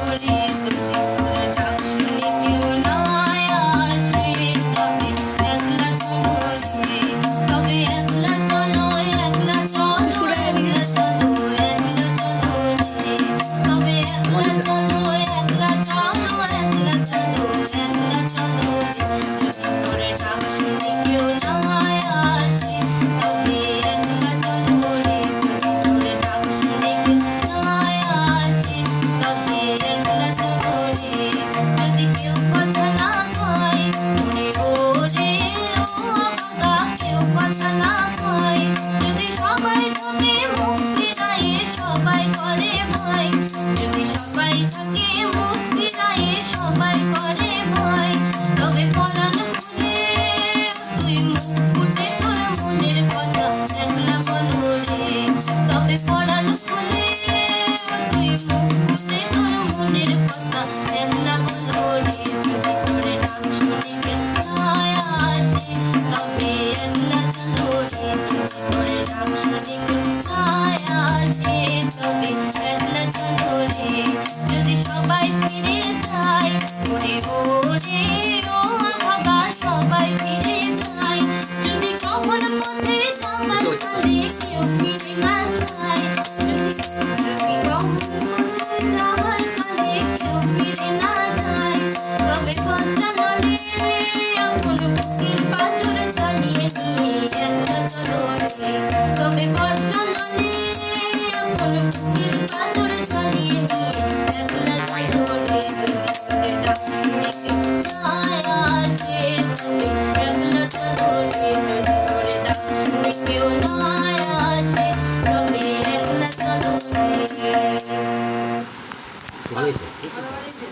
রে যদি তোকে মুখ ফিরায়ে সবাই করে ভয়। যদি সবাই থাকে মুখ ফিরায়ে সবাই করে ভয়। তবে পরাণ খুলে তুই মুখ ফুটে তোর মনের কথা একলা বলো রে। তবে পরাণ খুলে তুই মুখ ফুটে তোর মনের কথা একলা বলো রে। যদি তোরে ডাক শুনে আয় আসে, তবে একলা যদি চলো সবাই ফিরে যায় ওরে ওরে ও বাবা সবাই ফিরে যায় যদি কখন পথে যাবার কালে কেউ ফিরে না যায় যদি কখন পথে যাবার কালে কেউ ফিরে না যায় তবে কথা বলে চালিয়ে নিয়ে একলা চলো রে তবে বলে আপন বুকের পাথর চালিয়ে নিয়ে একলা চলো রে যদি তোরে ডাক শুনে কেউ আয় আসে তবে একলা চলো রে যদি তোরে ডাক কেউ না আসে তবে একলা চলো রে ভালোই তো। ভালো হয়েছে?